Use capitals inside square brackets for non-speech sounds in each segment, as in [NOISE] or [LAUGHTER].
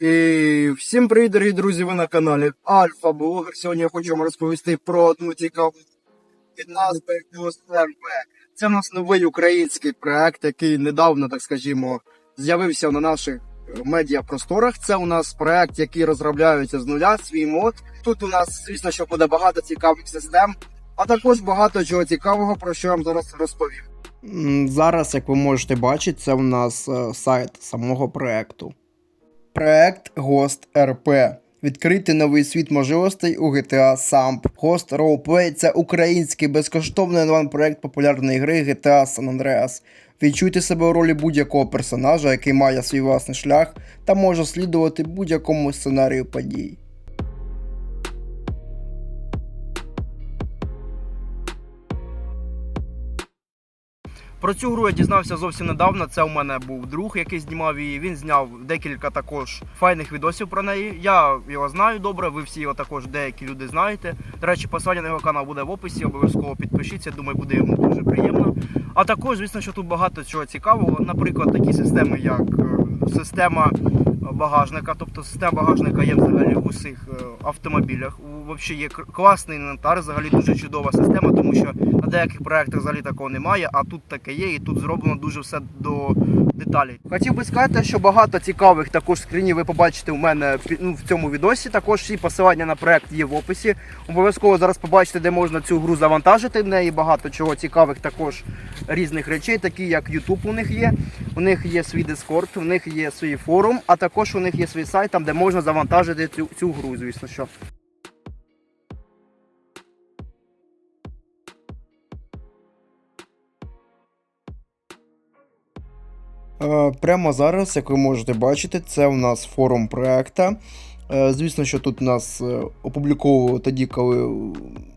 І всім привіт, дорогі друзі! Ви на каналі Альфа Блогер. Сьогодні я хочу вам розповісти про одну цікаву від назви РП. Це в нас новий український проект, який недавно, так скажімо, з'явився на наших медіапросторах. Це у нас проект, який розробляється з нуля, свій мод. Тут у нас, звісно, що буде багато цікавих систем, а також багато чого цікавого, про що я вам зараз розповім. Зараз, як ви можете бачити, це у нас е, сайт самого проекту. Проект Гост РП. Відкрити новий світ можливостей у GTA Samp. Гост Roleplay – це український безкоштовний онлайн-проект популярної гри GTA San Andreas. Відчуйте себе у ролі будь-якого персонажа, який має свій власний шлях та може слідувати будь-якому сценарію подій. Про цю гру я дізнався зовсім недавно. Це у мене був друг, який знімав її. Він зняв декілька також файних відосів про неї. Я його знаю добре. Ви всі його також деякі люди знаєте. До речі, посилання на його канал буде в описі. Обов'язково підпишіться. Думаю, буде йому дуже приємно. А також, звісно, що тут багато чого цікавого. Наприклад, такі системи, як е, система багажника, тобто система багажника є взагалі в усіх е, автомобілях. Взагалі є класний інвентар, взагалі дуже чудова система, тому що на деяких проєктах взагалі такого немає, а тут таке є, і тут зроблено дуже все до деталей. Хотів би сказати, що багато цікавих також скринів ви побачите у мене ну, в цьому відосі. Також всі посилання на проект є в описі. Обов'язково зараз побачите, де можна цю гру завантажити. В неї багато чого цікавих, також різних речей, такі як YouTube у них є. У них є свій Discord, у них є свій форум, а також у них є свій сайт, там де можна завантажити цю, цю гру, звісно що. Прямо зараз, як ви можете бачити, це у нас форум проекта. Е, Звісно, що тут нас е, опубліковували тоді, коли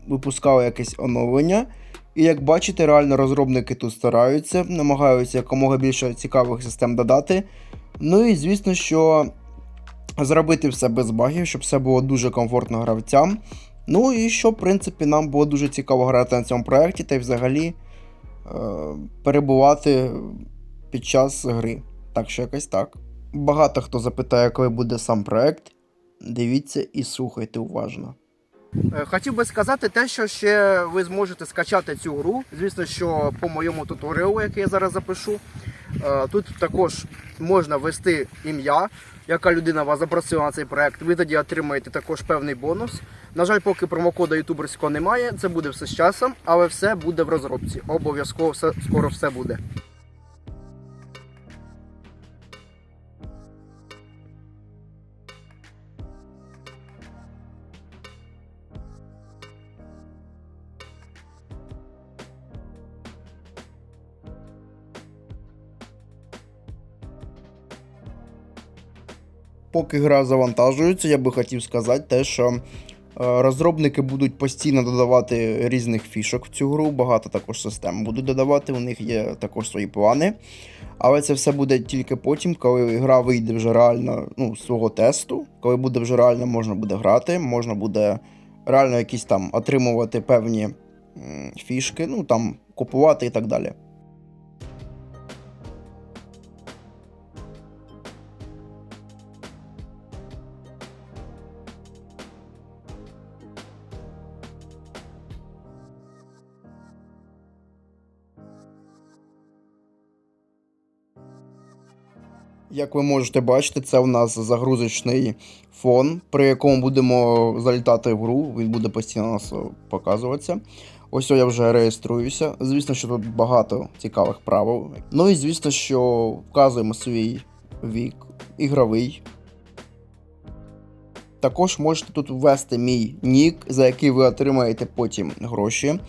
випускали якесь оновлення. І як бачите, реально розробники тут стараються, намагаються якомога більше цікавих систем додати. Ну і звісно, що зробити все без багів, щоб все було дуже комфортно гравцям. Ну і що, в принципі, нам було дуже цікаво грати на цьому проєкті та й взагалі е, перебувати під час гри. Так що якось так. Багато хто запитає, коли буде сам проект. Дивіться і слухайте уважно. Е, Хотів би сказати те, що ще ви зможете скачати цю гру. Звісно, що по моєму туторіалу, який я зараз запишу, е, тут також можна ввести ім'я, яка людина вас запросила на цей проект. Ви тоді отримаєте також певний бонус. На жаль, поки промокода ютуберського немає, це буде все з часом, але все буде в розробці. Обов'язково все скоро все буде. Поки гра завантажується, я би хотів сказати те, що е, розробники будуть постійно додавати різних фішок в цю гру, багато також систем будуть додавати, у них є також свої плани. Але це все буде тільки потім, коли гра вийде вже реально ну, свого тесту, коли буде вже реально можна буде грати, можна буде реально якісь там отримувати певні фішки, ну там купувати і так далі. Як ви можете бачити, це у нас загрузочний фон, при якому будемо залітати в гру. Він буде постійно у нас е, показуватися. Ось я вже реєструюся. Звісно, що тут багато цікавих правил. Ну і звісно, що вказуємо свій вік ігровий. Також можете тут ввести мій нік, за який ви отримаєте потім гроші.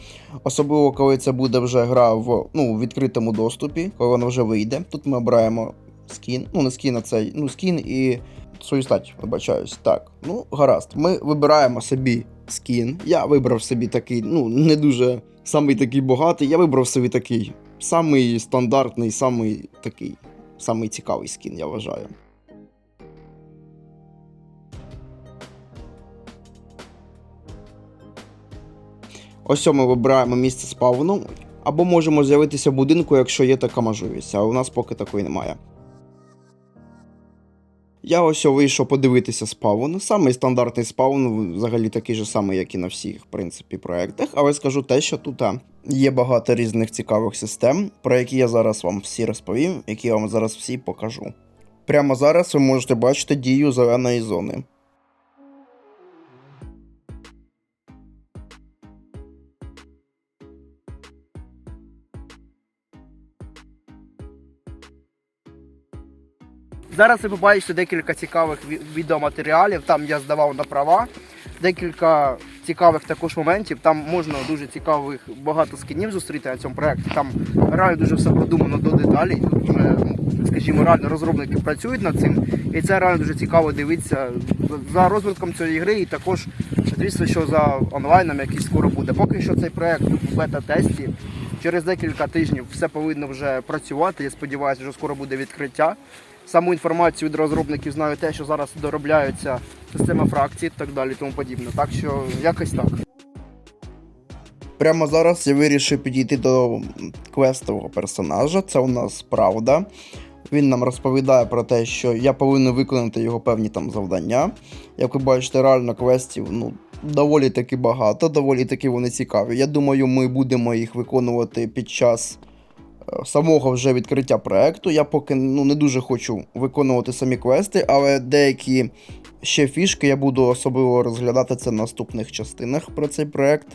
Особливо, коли це буде вже гра в ну, відкритому доступі, коли вона вже вийде. Тут ми обираємо скін. Ну, не скін, а цей, ну, скін і свою стать, вибачаюсь. Так, ну, гаразд. Ми вибираємо собі скін. Я вибрав собі такий, ну, не дуже самий такий багатий. Я вибрав собі такий самий стандартний, самий такий, самий цікавий скін, я вважаю. Ось ми вибираємо місце спавну, або можемо з'явитися в будинку, якщо є така можливість, а у нас поки такої немає. Я ось вийшов подивитися спаун. Самий стандартний спаун, взагалі такий же самий, як і на всіх, в принципі, проектах. Але скажу те, що тут є багато різних цікавих систем, про які я зараз вам всі розповім, які я вам зараз всі покажу. Прямо зараз ви можете бачити дію зеленої зони. Зараз ви побачите декілька цікавих відеоматеріалів. Там я здавав на права. Декілька цікавих також моментів. Там можна дуже цікавих багато скінів зустріти на цьому проєкті. Там реально дуже все продумано до деталей. Ну, скажімо, реально розробники працюють над цим. І це реально дуже цікаво дивитися за розвитком цієї гри і також, звісно, що за онлайном, який скоро буде. Поки що цей проєкт в бета-тесті. Через декілька тижнів все повинно вже працювати. Я сподіваюся, що скоро буде відкриття. Саму інформацію від розробників знаю те, що зараз доробляються система фракцій і так далі, тому подібне. Так що якось так. Прямо зараз я вирішив підійти до квестового персонажа. Це у нас правда. Він нам розповідає про те, що я повинен виконати його певні там завдання. Як ви бачите, реально квестів ну, доволі таки багато, доволі таки вони цікаві. Я думаю, ми будемо їх виконувати під час самого вже відкриття проекту. Я поки ну, не дуже хочу виконувати самі квести, але деякі ще фішки я буду особливо розглядати це в наступних частинах про цей проект.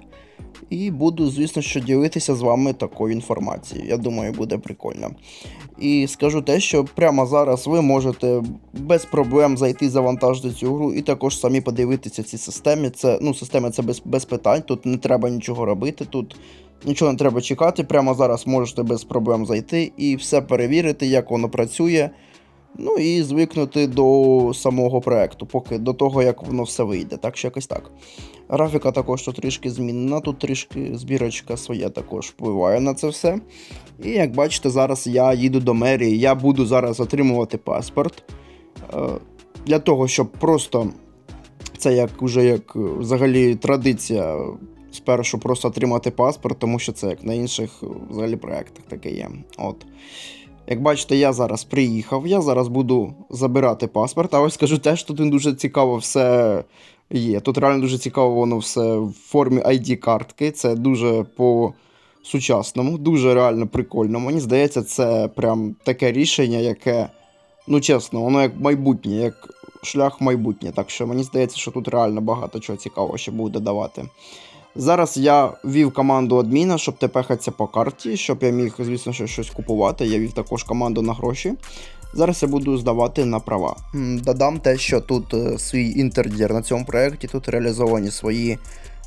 І буду, звісно, що ділитися з вами такою інформацією. Я думаю, буде прикольно. І скажу те, що прямо зараз ви можете без проблем зайти, завантажити цю гру і також самі подивитися ці системи. Це, ну, системи це без, без питань, тут не треба нічого робити, тут нічого не треба чекати. Прямо зараз можете без проблем зайти і все перевірити, як воно працює. Ну і звикнути до самого проекту, поки до того, як воно все вийде. Так що якось так. Графіка також тут трішки змінена, тут трішки збірочка своя також впливає на це все. І як бачите, зараз я їду до мерії, я буду зараз отримувати паспорт. Е, Для того, щоб просто це як уже як е, взагалі традиція спершу просто отримати паспорт, тому що це як на інших е, взагалі проєктах таке є. От. Як бачите, я зараз приїхав, я зараз буду забирати паспорт, а ось скажу те, що тут дуже цікаво все є. Тут реально дуже цікаво воно все в формі ID-картки. Це дуже по сучасному, дуже реально прикольно. Мені здається, це прям таке рішення, яке, ну чесно, воно як майбутнє, як шлях майбутнє. Так що мені здається, що тут реально багато чого цікавого ще буде давати. Зараз я ввів команду адміна, щоб тепехатися по карті, щоб я міг, звісно, щось купувати. Я ввів також команду на гроші. Зараз я буду здавати на права. Додам те, що тут е, свій інтердір на цьому проєкті, тут реалізовані свої,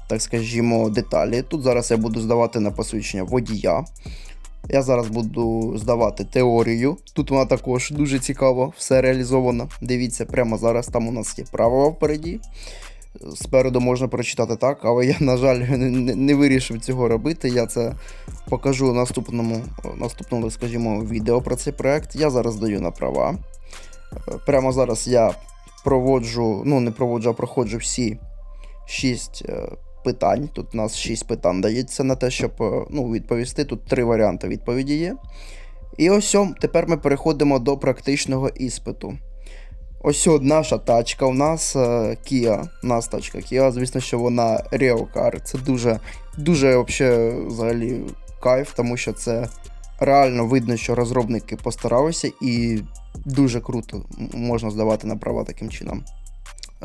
так скажімо, деталі. Тут зараз я буду здавати на посвідчення водія. Я зараз буду здавати теорію. Тут вона також дуже цікаво, все реалізовано. Дивіться, прямо зараз там у нас є правила впереді. Спереду можна прочитати так, але я, на жаль, [LAUGHS] не, не- вирішив цього робити. Я це покажу в наступному, наступному, скажімо, відео про цей проект. Я зараз даю на права. Е, Прямо зараз я проводжу, ну не проводжу, а проходжу всі 6 питань. Тут у нас 6 питань дається на те, щоб е, ну, відповісти. Тут три варіанти відповіді є. І ось тепер ми переходимо до практичного іспиту. Ось от наша тачка. У нас е, Kia. У нас тачка Kia. Звісно, що вона Car. Це дуже, дуже вообще, взагалі кайф, тому що це реально видно, що розробники постаралися і дуже круто можна здавати на права таким чином.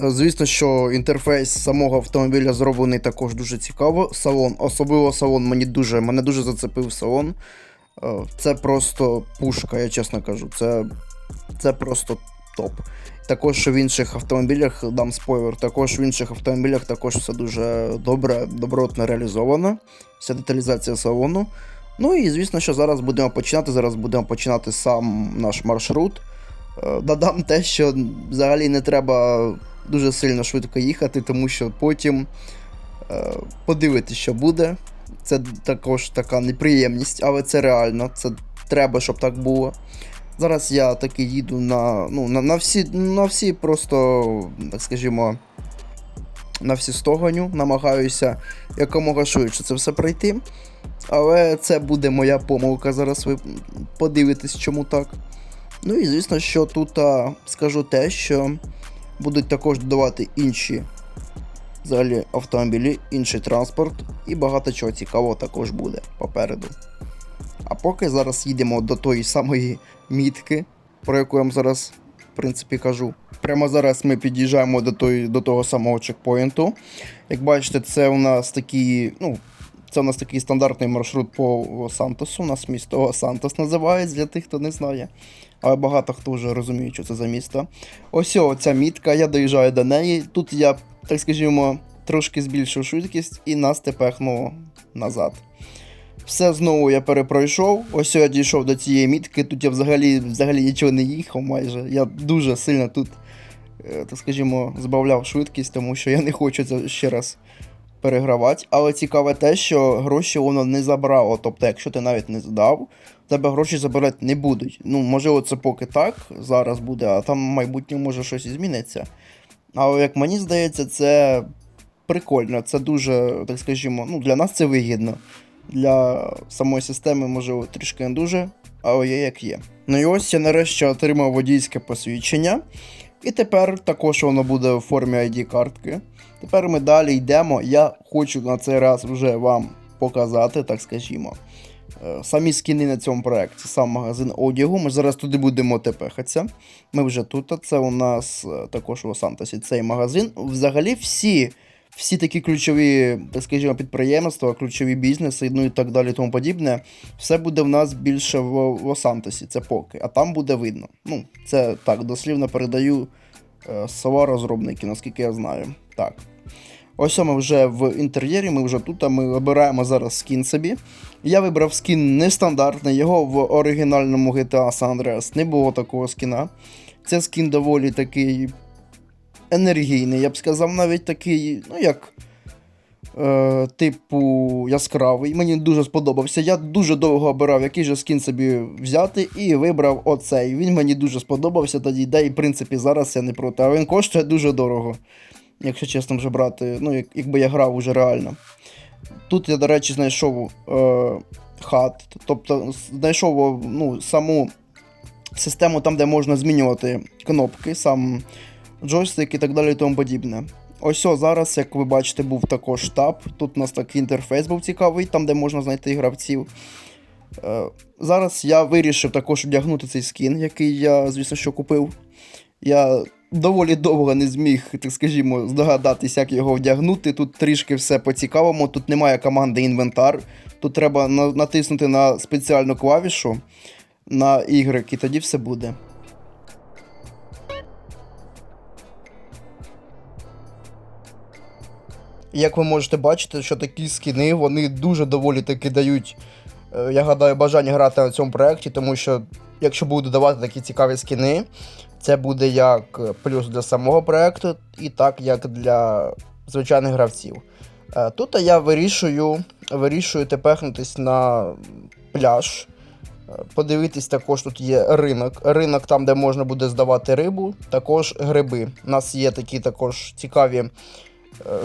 Е, Звісно, що інтерфейс самого автомобіля зроблений також дуже цікаво. Салон, особливо салон мені дуже, мене дуже зацепив салон. Е, Це просто пушка, я чесно кажу. Це, це просто топ. Також в інших автомобілях дам спойлер, також в інших автомобілях також все дуже добре, добротно реалізовано. Вся деталізація салону. Ну і звісно, що зараз будемо починати. Зараз будемо починати сам наш маршрут. Е, Додам те, що взагалі не треба дуже сильно швидко їхати, тому що потім е, подивитись, що буде. Це також така неприємність, але це реально. Це треба, щоб так було. Зараз я таки їду на, ну, на, на, всі, на всі просто, так скажімо, на всі стогоню, намагаюся якомога швидше це все пройти. Але це буде моя помилка. Зараз ви подивитесь, чому так. Ну і звісно, що тут а, скажу те, що будуть також додавати інші взагалі автомобілі, інший транспорт і багато чого цікавого також буде попереду. А поки зараз їдемо до тої самої мітки, про яку я вам зараз, в принципі, кажу. Прямо зараз ми під'їжджаємо до, тої, до того самого чекпоінту. Як бачите, це у нас такий, ну, це у нас такий стандартний маршрут по Сантосу. У нас місто Сантос називається для тих, хто не знає. Але багато хто вже розуміє, що це за місто. Ось ця мітка, я доїжджаю до неї. Тут я, так скажімо, трошки збільшив швидкість і нас тепехнуло назад. Все знову я перепройшов. Ось я дійшов до цієї мітки. Тут я взагалі, взагалі нічого не їхав майже. Я дуже сильно тут, е, так скажімо, збавляв швидкість, тому що я не хочу це ще раз перегравати. Але цікаве те, що гроші воно не забрало. Тобто, якщо ти навіть не здав, тебе гроші забирати не будуть. Ну, можливо, це поки так зараз буде, а там в майбутньому може щось зміниться. Але як мені здається, це прикольно. Це дуже, так скажімо, ну, для нас це вигідно. Для самої системи, можливо, трішки не дуже, але є як є. Ну і ось я нарешті отримав водійське посвідчення. І тепер також воно буде в формі ID-картки. Тепер ми далі йдемо. Я хочу на цей раз вже вам показати, так скажімо. е, Самі скіни на цьому проєкті, сам магазин одягу. Ми зараз туди будемо тепехатися. Ми вже тут. Це у нас е, також у Сантосі цей магазин. Взагалі всі, всі такі ключові, скажімо, підприємства, ключові бізнеси, ну і так далі, тому подібне. Все буде в нас більше в, в Сантосі, це поки, а там буде видно. Ну, це так, дослівно передаю е, слова розробників, наскільки я знаю. Так. Ось ми вже в інтер'єрі, ми вже тут, а ми обираємо зараз скін собі. Я вибрав скін нестандартний, його в оригінальному GTA San Andreas не було такого скіна. Це скін доволі такий енергійний, я б сказав, навіть такий, ну як. Е, типу яскравий. Мені дуже сподобався. Я дуже довго обирав, який же скін собі взяти, і вибрав оцей. Він мені дуже сподобався тоді, де і в принципі зараз я не проти. А він коштує дуже дорого. Якщо чесно вже брати, ну, як, якби я грав уже реально. Тут я, до речі, знайшов е, хат, тобто знайшов ну, саму систему там, де можна змінювати кнопки, сам джойстик і так далі і тому подібне. Ось о, зараз, як ви бачите, був також таб. Тут у нас такий інтерфейс був цікавий, там де можна знайти гравців. Е, зараз я вирішив також одягнути цей скін, який я, звісно, що купив. Я доволі довго не зміг, так скажімо, здогадатись, як його вдягнути. Тут трішки все по-цікавому, тут немає команди інвентар. Тут треба натиснути на спеціальну клавішу на Y, і тоді все буде. Як ви можете бачити, що такі скіни вони дуже доволі таки дають, е, я гадаю, бажання грати на цьому проєкті, тому що якщо будуть давати такі цікаві скіни, це буде як плюс для самого проєкту, і так як для звичайних гравців. Е, Тут я вирішую, вирішую тепехнутись на пляж. Е, Подивитись, також тут є ринок. Ринок там, де можна буде здавати рибу, також гриби. У нас є такі також цікаві е,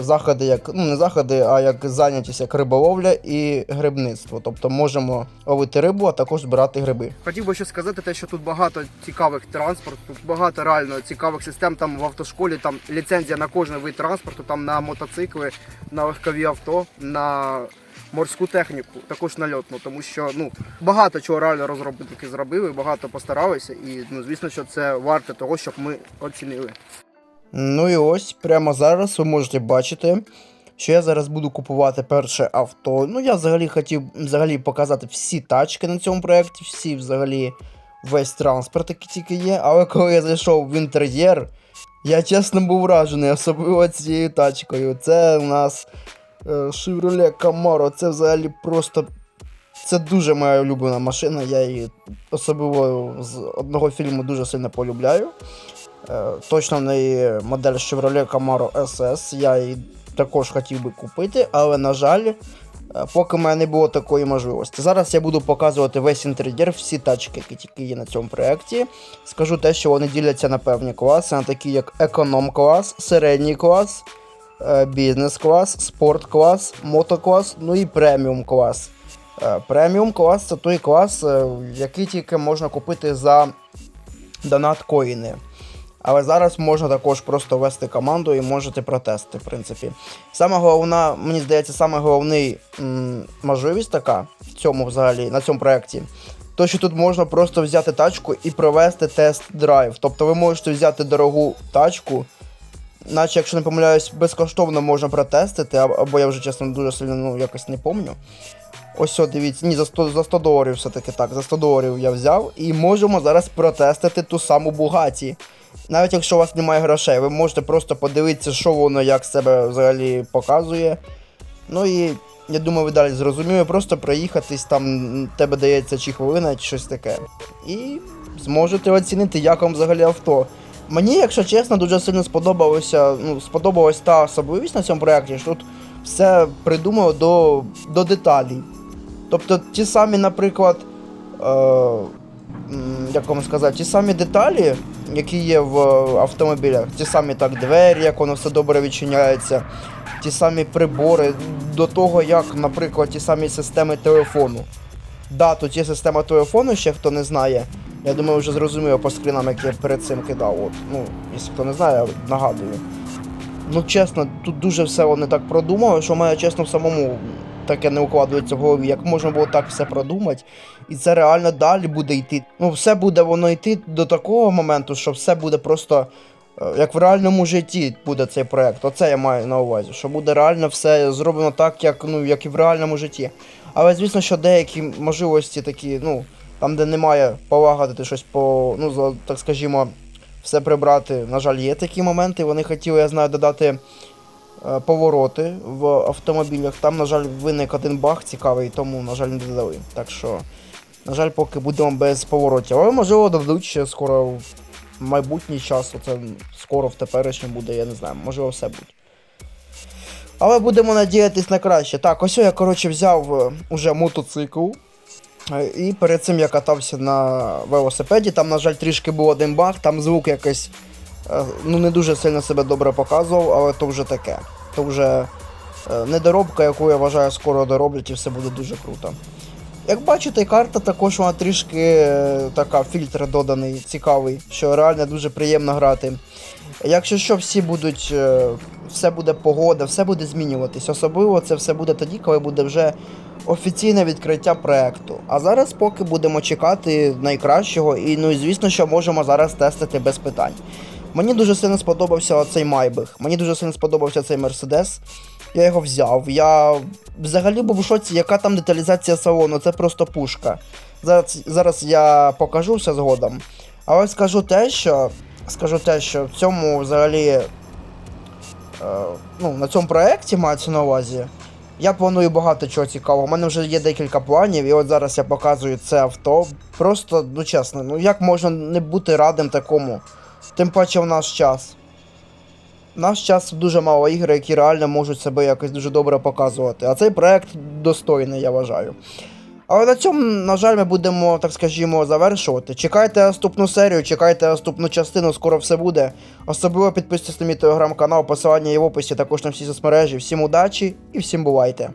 заходи, як ну не заходи, а як зайнятість, як риболовля і грибництво. Тобто можемо ловити рибу, а також збирати гриби. Хотів би ще сказати, те, що тут багато цікавих транспортів, тут багато реально цікавих систем. Там в автошколі там ліцензія на кожен вид транспорту, там на мотоцикли, на легкові авто, на морську техніку, також на льотну, тому що ну багато чого реально розробники зробили, багато постаралися, і ну звісно, що це варте того, щоб ми оцінили. Ну і ось прямо зараз ви можете бачити, що я зараз буду купувати перше авто. Ну, я взагалі хотів взагалі показати всі тачки на цьому проєкті, всі взагалі весь транспорт, який тільки є. Але коли я зайшов в інтер'єр, я чесно був вражений, особливо цією тачкою. Це у нас е, Chevrolet Camaro, це взагалі просто. Це дуже моя улюблена машина, я її особливо з одного фільму дуже сильно полюбляю. Е, Точно в неї модель Chevrolet Camaro SS. Я її також хотів би купити, але, на жаль, е, поки в мене не було такої можливості. Зараз я буду показувати весь інтер'єр, всі тачки, які тільки є на цьому проєкті. Скажу те, що вони діляться на певні класи, на такі як економ-клас, середній клас, е, бізнес-клас, спорт-клас, мотоклас, ну і преміум-клас. Е, Преміум клас це той клас, який тільки можна купити за донат коїни. Але зараз можна також просто ввести команду і можете протести, в принципі. Саме головна, мені здається, саме головний м, можливість така в цьому взагалі, на цьому проєкті. То, що тут можна просто взяти тачку і провести тест-драйв. Тобто ви можете взяти дорогу тачку, наче, якщо не помиляюсь, безкоштовно можна протестити, або я вже чесно дуже сильно ну, якось не пам'ятаю. Ось о, дивіться, ні, за 100, за 100 доларів все-таки так, за 100 доларів я взяв і можемо зараз протестити ту саму Бугаті. Навіть якщо у вас немає грошей, ви можете просто подивитися, що воно як себе взагалі показує. Ну і я думаю, ви далі зрозуміли, просто проїхатись, там тебе дається чи хвилина, чи щось таке. І зможете оцінити, як вам взагалі авто. Мені, якщо чесно, дуже сильно сподобалося, ну, сподобалась та особливість на цьому проєкті, що тут все придумано до, до деталей. Тобто ті самі, наприклад, е, як вам сказати, ті самі деталі, які є в автомобілях, ті самі так двері, як воно все добре відчиняється, ті самі прибори, до того, як, наприклад, ті самі системи телефону. Да, тут є система телефону, ще хто не знає. Я думаю, вже зрозуміло по скрінам, які я перед цим кидав. От, ну, якщо хто не знає, нагадую. Ну, чесно, тут дуже все вони так продумали, що мене, чесно, в самому таке не укладується в голові, як можна було так все продумати. І це реально далі буде йти. Ну, все буде воно йти до такого моменту, що все буде просто. е, Як в реальному житті буде цей проект, оце я маю на увазі, що буде реально все зроблено так, як, ну, як і в реальному житті. Але звісно, що деякі можливості такі, ну, там, де немає полагодити щось по, ну, так скажімо, все прибрати. На жаль, є такі моменти. Вони хотіли, я знаю, додати повороти в автомобілях. Там, на жаль, виник один баг цікавий, тому, на жаль, не додали. Так що, на жаль, поки будемо без поворотів. Але можливо додадуть ще скоро в майбутній час. Оце скоро в теперішньому буде, я не знаю, можливо, все буде. Але будемо надіятись на краще. Так, ось я, коротше, взяв е, уже мотоцикл. Е, І перед цим я катався на велосипеді, там, на жаль, трішки був один баг, там звук якось е, ну, не дуже сильно себе добре показував, але то вже таке. То вже е, недоробка, яку я вважаю, скоро дороблять і все буде дуже круто. Як бачите, карта також вона трішки е, така, фільтр доданий, цікавий, що реально дуже приємно грати. Якщо що, всі будуть, е, все буде погода, все буде змінюватись. Особливо це все буде тоді, коли буде вже офіційне відкриття проекту. А зараз поки будемо чекати найкращого, і ну і звісно, що можемо зараз тестити без питань. Мені дуже сильно сподобався оцей Майбах. Мені дуже сильно сподобався цей Мерседес. Я його взяв. Я взагалі був в шоці, яка там деталізація салону, це просто пушка. Зараз, зараз я покажу все згодом. Але скажу те, що. Скажу те, що в цьому взагалі. Е, ну, на цьому проєкті мається на увазі. Я планую багато чого цікавого. У мене вже є декілька планів, і от зараз я показую це авто. Просто, ну чесно, ну як можна не бути радим такому? Тим паче в наш час. В наш час дуже мало ігр, які реально можуть себе якось дуже добре показувати. А цей проект достойний, я вважаю. Але на цьому, на жаль, ми будемо, так скажімо, завершувати. Чекайте наступну серію, чекайте наступну частину, скоро все буде. Особливо підписуйтесь на мій телеграм-канал, посилання є в описі, також на всі соцмережі. Всім удачі і всім бувайте!